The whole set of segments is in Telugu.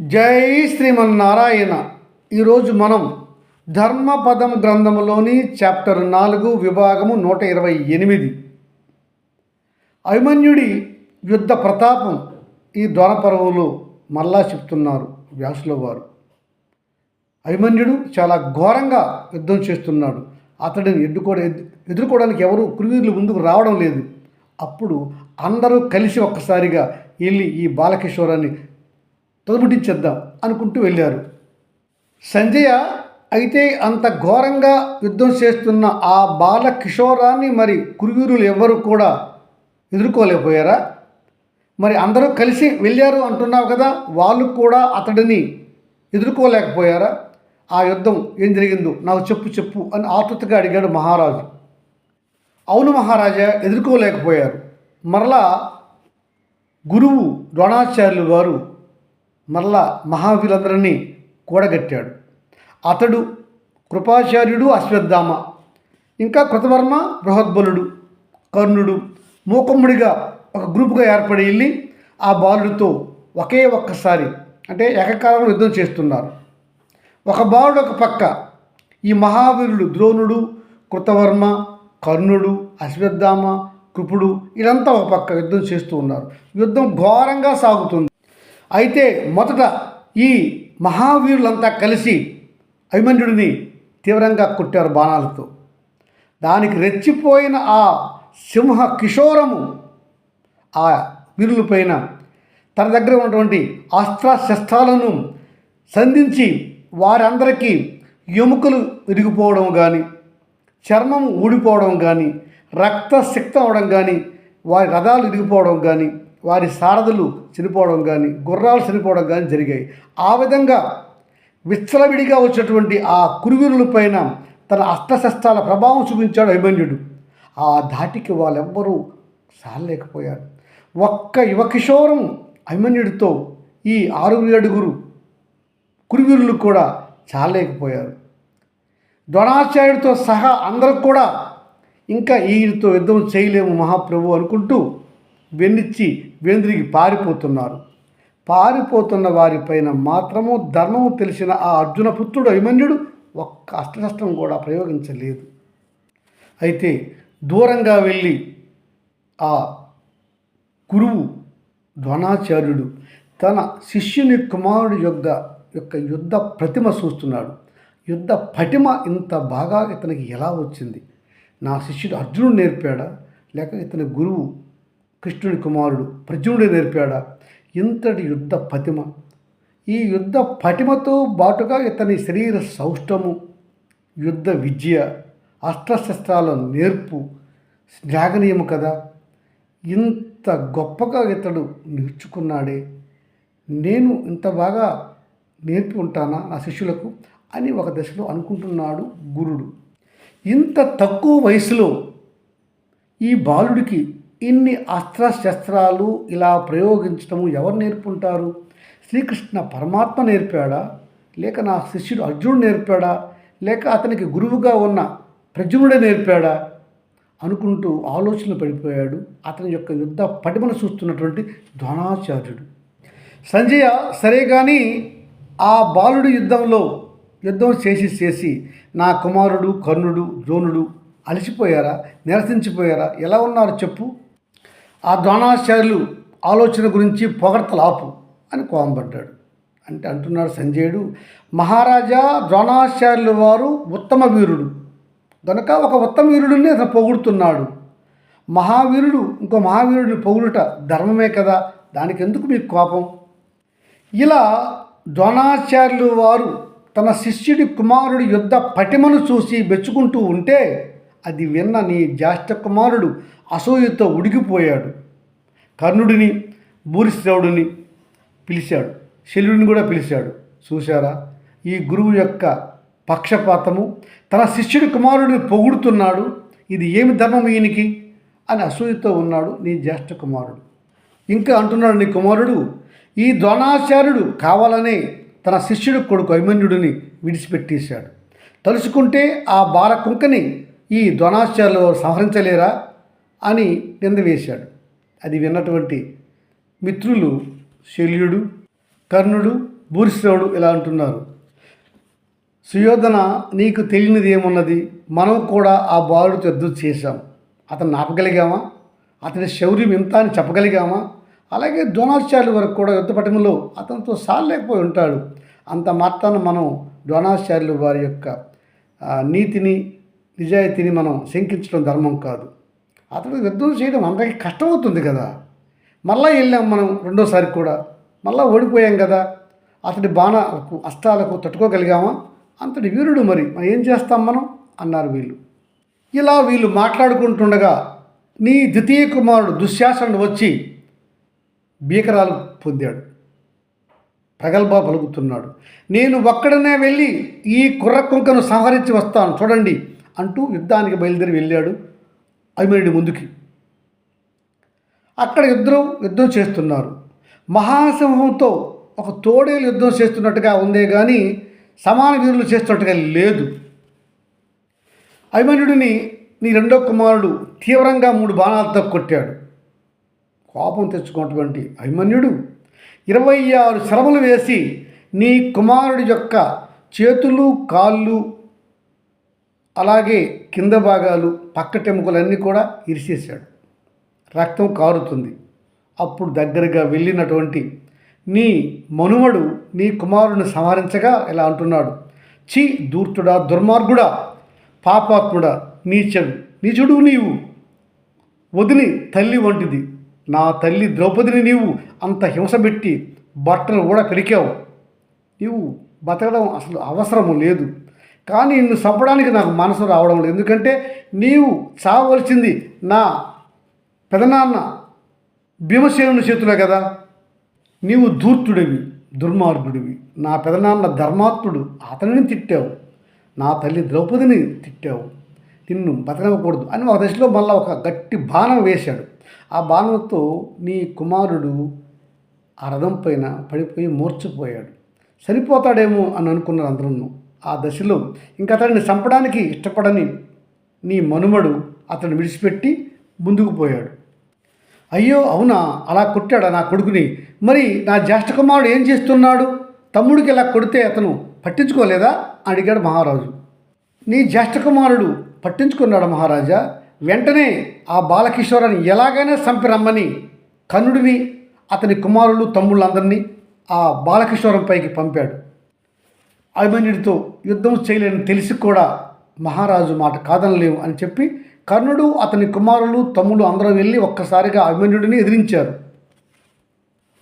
జై శ్రీమన్నారాయణ. ఈరోజు మనం ధర్మపదం గ్రంథములోని చాప్టర్ నాలుగు విభాగము నూట ఇరవై ఎనిమిది. అభిమన్యుడి యుద్ధ ప్రతాపం ఈ ద్వారపర్వంలో మళ్ళా చెప్తున్నారు వ్యాసుల వారు. అభిమన్యుడు చాలా ఘోరంగా యుద్ధం చేస్తున్నాడు. అతడిని ఎడ్డుకో ఎదుర్కోవడానికి ఎవరు కురువీరులు ముందుకు రావడం లేదు. అప్పుడు అందరూ కలిసి ఒక్కసారిగా వెళ్ళి ఈ బాలకిషోరాన్ని తొదముట్టించేద్దాం అనుకుంటూ వెళ్ళారు. సంజయ అయితే అంత ఘోరంగా యుద్ధం చేస్తున్న ఆ బాల కిషోరాన్ని మరి కురుగురులు ఎవ్వరు కూడా ఎదుర్కోలేకపోయారా? మరి అందరూ కలిసి వెళ్ళారు అంటున్నావు కదా వాళ్ళు కూడా అతడిని ఎదుర్కోలేకపోయారా? ఆ యుద్ధం ఏం జరిగిందో నాకు చెప్పు చెప్పు అని ఆతృతగా అడిగాడు మహారాజు. అవును మహారాజా ఎదుర్కోలేకపోయారు. మరలా గురువు ద్రోణాచార్యులు వారు మరలా మహావీరులందరినీ కూడగట్టాడు. అతడు కృపాచార్యుడు అశ్వత్థామ ఇంకా కృతవర్మ బృహద్బలుడు కర్ణుడు మూకమ్ముడిగా ఒక గ్రూపుగా ఏర్పడి వెళ్ళి ఆ బాలుడితో ఒకే ఒక్కసారి అంటే ఏకకాలంలో యుద్ధం చేస్తున్నారు. ఒక బాలుడు ఒక పక్క ఈ మహావీరుడు ద్రోణుడు కృతవర్మ కర్ణుడు అశ్వత్థామ కృపుడు ఇదంతా ఒక పక్క యుద్ధం చేస్తూ ఉన్నారు. యుద్ధం ఘోరంగా సాగుతుంది. అయితే మొదట ఈ మహావీరులంతా కలిసి అభిమన్యుడిని తీవ్రంగా కొట్టారు బాణాలతో. దానికి రెచ్చిపోయిన ఆ సింహ కిషోరము ఆ వీరులపైన తన దగ్గర ఉన్నటువంటి అస్త్ర శస్త్రాలను సంధించి వారందరికీ ఎముకలు విరిగిపోవడం కానీ చర్మం ఊడిపోవడం కానీ రక్త అవడం కానీ వారి రథాలు విరిగిపోవడం కానీ వారి సారథులు చనిపోవడం కానీ గుర్రాలు చనిపోవడం కానీ జరిగాయి. ఆ విధంగా విచ్చలవిడిగా వచ్చినటువంటి ఆ కురువీరుల పైన తన అస్త్రశస్త్రాల ప్రభావం చూపించాడు అభిమన్యుడు. ఆ ధాటికి వాళ్ళెవ్వరూ సారలేకపోయారు. ఒక్క యువకిషోరం అభిమన్యుడితో ఈ ఆరుగురు ఏడుగురు కురువీరులు కూడా చాలేకపోయారు ద్రోణాచార్యుడితో సహా అందరూ కూడా ఇంకా ఈయనతో యుద్ధం చేయలేము మహాప్రభు అనుకుంటూ వెన్నిచ్చి వెంద్రికి పారిపోతున్నారు. పారిపోతున్న వారిపైన మాత్రము ధర్మము తెలిసిన ఆ అర్జున పుత్రుడు అభిమన్యుడు ఒక్క అష్టనష్టం కూడా ప్రయోగించలేదు. అయితే దూరంగా వెళ్ళి ఆ గురువు ద్రోణాచార్యుడు తన శిష్యుని కుమారుడి యొక్క యొక్క యుద్ధ ప్రతిమ చూస్తున్నాడు. యుద్ధ పటిమ ఇంత బాగా ఇతనికి ఎలా వచ్చింది? నా శిష్యుడు అర్జునుడు నేర్పాడా? లేక ఇతని గురువు కృష్ణుడి కుమారుడు ప్రజునుడు నేర్పాడా? ఇంతటి యుద్ధ పతిమ ఈ యుద్ధ పటిమతో బాటుగా ఇతని శరీర సౌష్టము యుద్ధ విద్య అస్త్రశస్త్రాల నేర్పు శ్లాఘనీయము కదా. ఇంత గొప్పగా ఇతడు నేర్చుకున్నాడే. నేను ఇంత బాగా నేర్పి ఉంటానా నా శిష్యులకు అని ఒక దశలో అనుకుంటున్నాడు గురుడు. ఇంత తక్కువ వయసులో ఈ బాలుడికి ఇన్ని అస్త్రశస్త్రాలు ఇలా ప్రయోగించడము ఎవరు నేర్పుంటారు? శ్రీకృష్ణ పరమాత్మ నేర్పాడా? లేక నా శిష్యుడు అర్జునుడు నేర్పాడా? లేక అతనికి గురువుగా ఉన్న ప్రజునుడే నేర్పాడా? అనుకుంటూ ఆలోచనలు పడిపోయాడు. అతని యొక్క యుద్ధ పటిమను చూస్తున్నటువంటి ద్రోణాచార్యుడు సంజయ సరే కానీ ఆ బాలుడి యుద్ధంలో యుద్ధం చేసి చేసి నా కుమారుడు కర్ణుడు ద్రోణుడు అలసిపోయారా? నిరసించిపోయారా? ఎలా ఉన్నారు చెప్పు. ఆ ద్రోణాచార్యులు ఆలోచన గురించి పొగడ్తలు అని కోంపడ్డాడు అంటే అంటున్నాడు సంజయుడు మహారాజా ద్రోణాచార్యుల వారు ఉత్తమ వీరుడు. కనుక ఒక ఉత్తమ వీరుడిని అతను పొగుడుతున్నాడు. మహావీరుడు ఇంకో మహావీరుడిని పొగుడుట ధర్మమే కదా దానికి ఎందుకు మీకు కోపం? ఇలా ద్రోణాచార్యులు వారు తన శిష్యుడి కుమారుడి యుద్ధ పటిమను చూసి మెచ్చుకుంటూ ఉంటే అది విన్న నీ జ్యేష్ఠ కుమారుడు అసూయతో ఉడికిపోయాడు. కర్ణుడిని భూరిశ్రవుడిని పిలిచాడు. శల్యుడిని కూడా పిలిచాడు. చూశారా? ఈ గురువు యొక్క పక్షపాతము తన శిష్యుడి కుమారుడిని పొగుడుతున్నాడు. ఇది ఏమి ధర్మం ఈయనకి? అని అసూయతో ఉన్నాడు నీ జ్యేష్ఠ కుమారుడు. ఇంకా అంటున్నాడు నీ కుమారుడు ఈ ద్రోణాచార్యుడు కావాలనే తన శిష్యుడు కొడుకు అభిమన్యుడిని విడిచిపెట్టేశాడు. తలుచుకుంటే ఆ బాలకుంకని ఈ ద్రోణాచార్యులు వారు సంహరించలేరా అని నింద వేశాడు. అది విన్నటువంటి మిత్రులు శల్యుడు కర్ణుడు భూరిశ్రవుడు ఇలా అంటున్నారు. సుయోధన నీకు తెలియనిది ఏమున్నది? మనం కూడా ఆ బాలుడు యుద్ధం చేశాం. అతను ఆపగలిగామా? అతని శౌర్యం ఇంత అని చెప్పగలిగామా? అలాగే ద్రోణాచార్యుల వరకు కూడా యుద్ధ పటంలో అతనితో సాలేకపోయి ఉంటాడు. అంత మాత్రాన మనం ద్రోణాచార్యులు వారి యొక్క నీతిని నిజాయితీని మనం శంకించడం ధర్మం కాదు. అతడు యుద్ధం చేయడం అందరికీ కష్టమవుతుంది కదా. మళ్ళా వెళ్ళాం మనం రెండోసారి కూడా. మళ్ళా ఓడిపోయాం కదా. అతడి బాణాలకు అస్తాలకు తట్టుకోగలిగామా? అంతటి వీరుడు మరి. మనం ఏం చేస్తాం మనం? అన్నారు వీళ్ళు. ఇలా వీళ్ళు మాట్లాడుకుంటుండగా నీ ద్వితీయ కుమారుడు దుశ్శాసనుడు వచ్చి భీకరాలు పొందాడు. ప్రగల్భ పలుకుతున్నాడు. నేను ఒక్కడనే వెళ్ళి ఈ కుర్ర కుంకను సంహరించి వస్తాను. చూడండి. అంటూ యుద్ధానికి బయలుదేరి వెళ్ళాడు అభిమన్యుడి ముందుకి. అక్కడ యుద్ధం యుద్ధం చేస్తున్నారు. మహాసింహంతో ఒక తోడేలు యుద్ధం చేస్తున్నట్టుగా ఉందే కానీ సమాన వీరులు చేస్తున్నట్టుగా లేదు. అభిమన్యుడిని నీ రెండో కుమారుడు తీవ్రంగా మూడు బాణాలతో కొట్టాడు. కోపం తెచ్చుకున్నటువంటి అభిమన్యుడు ఇరవై ఆరు శ్రమలు వేసి నీ కుమారుడి యొక్క చేతులు కాళ్ళు అలాగే కింద భాగాలు పక్కటెముకలన్నీ కూడా ఇరిసేశాడు. రక్తం కారుతుంది. అప్పుడు దగ్గరగా వెళ్ళినటువంటి నీ మనుమడు నీ కుమారుని సంహరించగా ఇలా అంటున్నాడు. ఛీ దూర్తుడా దుర్మార్గుడా పాపాత్ముడా నీచడు నీచుడు నీవు వదిలి తల్లి వంటిది. నా తల్లి ద్రౌపదిని నీవు అంత హింసబెట్టి బట్టలు కూడా పెరికావు నీవు బతకడం అసలు అవసరము లేదు. కానీ నిన్ను చంపడానికి నాకు మనసు రావడం లేదు. ఎందుకంటే నీవు చావలసింది నా పెదనాన్న భీమసేనుని చేతులే కదా. నీవు ధూర్తుడివి దుర్మార్గుడివి. నా పెదనాన్న ధర్మాత్ముడు అతనిని తిట్టావు. నా తల్లి ద్రౌపదిని తిట్టావు. నిన్ను బతకకూడదు అని ఒక దశలో మళ్ళీ ఒక గట్టి బాణం వేశాడు. ఆ బాణంతో నీ కుమారుడు ఆ రథం పైన పడిపోయి మూర్చిపోయాడు. సరిపోతాడేమో అని అనుకున్నారు అందరూ ఆ దశలో ఇంక అతడిని చంపడానికి ఇష్టపడని నీ మనుమడు అతను విడిచిపెట్టి ముందుకు పోయాడు. అయ్యో అవునా? అలా కొట్టాడా నా కొడుకుని? మరి నా జ్యేష్ఠ కుమారుడు ఏం చేస్తున్నాడు? తమ్ముడికి ఇలా కొడితే అతను పట్టించుకోలేదా? అడిగాడు మహారాజు. నీ జ్యేష్ఠ కుమారుడు పట్టించుకున్నాడు మహారాజా? వెంటనే ఆ బాలకిషోరాన్ని ఎలాగైనా చంపి రమ్మని కన్నుడిని అతని కుమారులు తమ్ముళ్ళందరినీ ఆ బాలకిషోరం పైకి పంపాడు. అభిమన్యుడితో యుద్ధం చేయలేని తెలిసి కూడా మహారాజు మాట కాదనలేము అని చెప్పి కర్ణుడు అతని కుమారులు తమ్ముడు అందరూ వెళ్ళి ఒక్కసారిగా అభిమన్యుడిని ఎదిరించారు.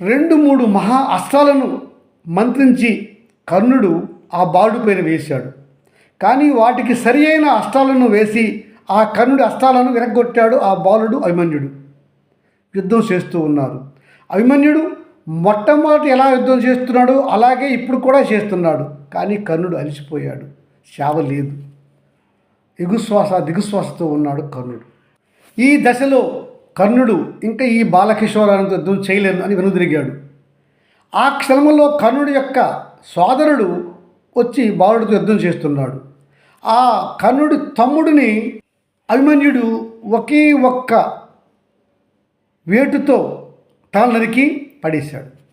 రెండు మూడు మహా అస్త్రాలను మంత్రించి కర్ణుడు ఆ బాలుడి పైన వేశాడు. కానీ వాటికి సరి అయిన అస్త్రాలను వేసి ఆ కర్ణుడి అస్త్రాలను విరగొట్టాడు ఆ బాలుడు అభిమన్యుడు. యుద్ధం చేస్తూ ఉన్నారు. అభిమన్యుడు మొట్టమొదటి ఎలా యుద్ధం చేస్తున్నాడో? అలాగే ఇప్పుడు కూడా చేస్తున్నాడు. కానీ కర్ణుడు అలసిపోయాడు. శావ లేదు. ఎగుశ్వాస దిగుశ్వాసతో ఉన్నాడు కర్ణుడు. ఈ దశలో కర్ణుడు ఇంకా ఈ బాలకిషోరానికి యుద్ధం చేయలేను అని వెనుదిరిగాడు. ఆ క్షణంలో కర్ణుడి యొక్క సోదరుడు వచ్చి బాలుడితో యుద్ధం చేస్తున్నాడు. ఆ కర్ణుడి తమ్ముడిని అభిమన్యుడు ఒకే ఒక్క వేటుతో తల నరికి పడేశాడు.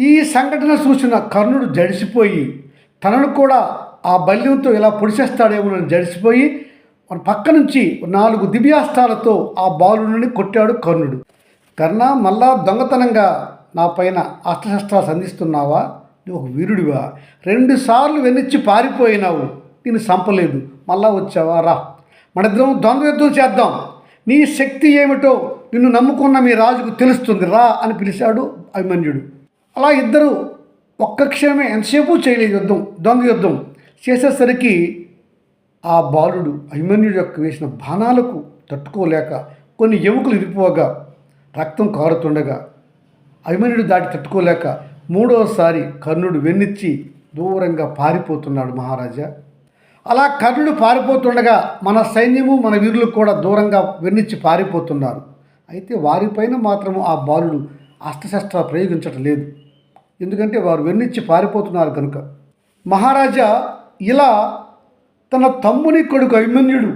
ఈ సంఘటన చూసిన కర్ణుడు జడిసిపోయి తనను కూడా ఆ బల్యంతో ఇలా పొడిచేస్తాడేమోనని జడిసిపోయి మన పక్క నుంచి నాలుగు దివ్యాస్త్రాలతో ఆ బాలుడిని కొట్టాడు కర్ణుడు. కర్ణ మళ్ళా దొంగతనంగా నా పైన అస్త్రశస్త్రాలు సంధిస్తున్నావా? నువ్వు ఒక వీరుడివా? రెండుసార్లు వెన్నెచ్చి పారిపోయినావు. నేను చంపలేదు. మళ్ళా వచ్చావా? రా. మనిద్దరం ద్వంద్వ యుద్ధం చేద్దాం. నీ శక్తి ఏమిటో నిన్ను నమ్ముకున్న మీ రాజుకు తెలుస్తుంది రా అని పిలిచాడు అభిమన్యుడు. అలా ఇద్దరు ఒక్క క్షణమే ఎంతసేపు చేయలేదు యుద్ధం దొంగ యుద్ధం చేసేసరికి ఆ బాలుడు అభిమన్యుడు యొక్క వేసిన బాణాలకు తట్టుకోలేక కొన్ని ఎముకలు ఇరిపోగా రక్తం కారుతుండగా అభిమన్యుడు దాటి తట్టుకోలేక మూడవసారి కర్ణుడు వెన్నిచ్చి దూరంగా పారిపోతున్నాడు మహారాజా. అలా కర్ణుడు పారిపోతుండగా మన సైన్యము మన వీరులు కూడా దూరంగా వెన్నిచ్చి పారిపోతున్నారు. అయితే వారిపైన మాత్రము ఆ బాలుడు అస్త్రశస్త్ర ప్రయోగించటం లేదు ఎందుకంటే వారు వెన్నిచ్చి పారిపోతున్నారు కనుక. మహారాజా ఇలా తన తమ్ముని కొడుకు అభిమన్యుడు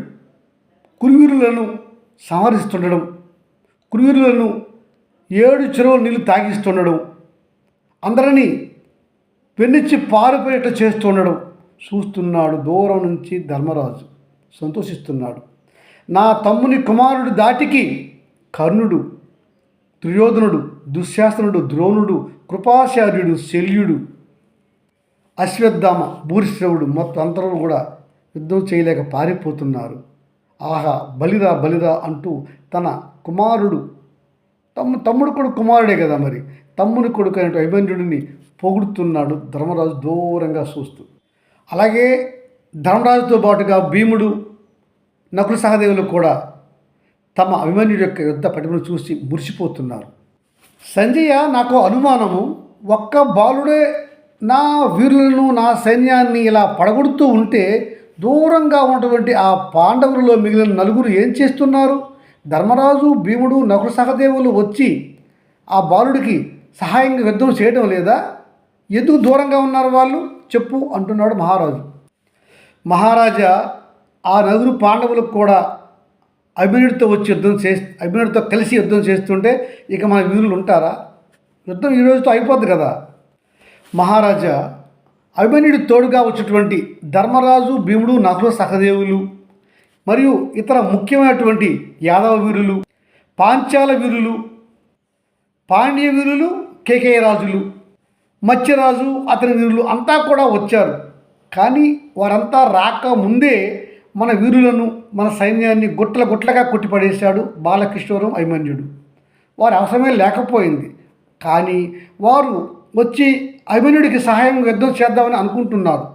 కురువీరులను సంహరిస్తుండడం కురువీరులను ఏడు చెరువులు నీళ్ళు తాగిస్తుండడం అందరినీ వెన్నిచ్చి పారిపోయేట చేస్తుండడం చూస్తున్నాడు దూరం నుంచి ధర్మరాజు. సంతోషిస్తున్నాడు. నా తమ్ముని కుమారుడు దాటికి కర్ణుడు దుర్యోధనుడు దుశ్శాసనుడు ద్రోణుడు కృపాచార్యుడు శల్యుడు అశ్వత్థామ భూరిశ్రవుడు మొత్తం అందరూ కూడా యుద్ధం చేయలేక పారిపోతున్నారు. ఆహా బలిరా బలిరా అంటూ తన కుమారుడు తమ్ము తమ్ముడు కొడుకు కుమారుడే కదా మరి. తమ్ముని కొడుకు అయిన అభిమన్యుడిని పొగుడుతున్నాడు ధర్మరాజు దూరంగా చూస్తూ. అలాగే ధర్మరాజుతో పాటుగా భీముడు నకుల సహదేవులు కూడా తమ అభిమన్యుడి యొక్క యుద్ధ పటిమను చూసి మురిసిపోతున్నారు. సంజయ నాకు అనుమానము ఒక్క బాలుడే నా వీరులను నా సైన్యాన్ని ఇలా పడగొడుతూ ఉంటే దూరంగా ఉన్నటువంటి ఆ పాండవులలో మిగిలిన నలుగురు ఏం చేస్తున్నారు? ధర్మరాజు భీముడు నకుల సహదేవులు వచ్చి ఆ బాలుడికి సహాయంగా యుద్ధం చేయడం లేదా? ఎందుకు దూరంగా ఉన్నారు వాళ్ళు? చెప్పు అంటున్నాడు మహారాజు. మహారాజా ఆ నలుగురు పాండవులకు కూడా అభినుడితో వచ్చి యుద్ధం చే అభినుడితో కలిసి యుద్ధం చేస్తుంటే ఇక మన వీరులు ఉంటారా? యుద్ధం ఈ రోజుతో అయిపోద్ది కదా? మహారాజా అభిమన్యుడి తోడుగా వచ్చినటువంటి ధర్మరాజు భీముడు నకుల సహదేవులు మరియు ఇతర ముఖ్యమైనటువంటి యాదవ వీరులు పాంచాల వీరులు పాండ్య వీరులు కేకేయ రాజులు మత్స్యరాజు అతని వీరులు అంతా కూడా వచ్చారు. కానీ వారంతా రాక ముందే మన వీరులను మన సైన్యాన్ని గుట్టల గుట్లగా కొట్టిపడేశాడు బాలకిషోరం అభిమన్యుడు. వారి అవసరమే లేకపోయింది. కానీ వారు వచ్చి అభిమన్యుడికి సహాయం యుద్ధం చేద్దామని అనుకుంటున్నారు.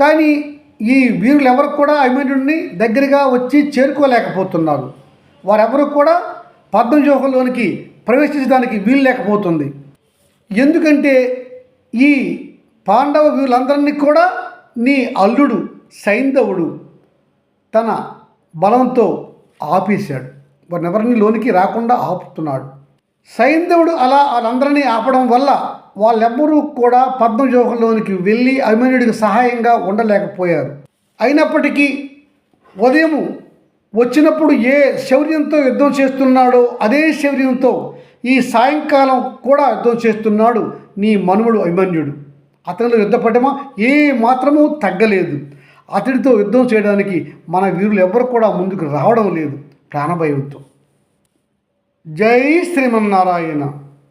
కానీ ఈ వీరులు ఎవరు కూడా అభిమన్యుడిని దగ్గరగా వచ్చి చేరుకోలేకపోతున్నారు. వారెవరు కూడా పద్మవ్యూహంలోనికి ప్రవేశించడానికి వీలు లేకపోతుంది. ఎందుకంటే ఈ పాండవ వీళ్ళందరినీ కూడా నీ అల్లుడు సైంధవుడు తన బలంతో ఆపేశాడు. వారినెవరిని లోనికి రాకుండా ఆపుతున్నాడు. సైంధవుడు అలా వాళ్ళందరినీ ఆపడం వల్ల వాళ్ళెవ్వరూ కూడా పద్మజోహంలోనికి వెళ్ళి అభిమన్యుడికి సహాయంగా ఉండలేకపోయారు. అయినప్పటికీ ఉదయం వచ్చినప్పుడు ఏ శౌర్యంతో యుద్ధం చేస్తున్నాడో అదే శౌర్యంతో ఈ సాయంకాలం కూడా యుద్ధం చేస్తున్నాడు. నీ మనుమడు అభిమన్యుడు. అతనిలో యుద్ధపడమా? ఏ మాత్రమూ తగ్గలేదు. అతడితో యుద్ధం చేయడానికి మన వీరులు ఎవ్వరు కూడా ముందుకు రావడం లేదు. ప్రాణభయంతో. జై శ్రీమన్నారాయణ.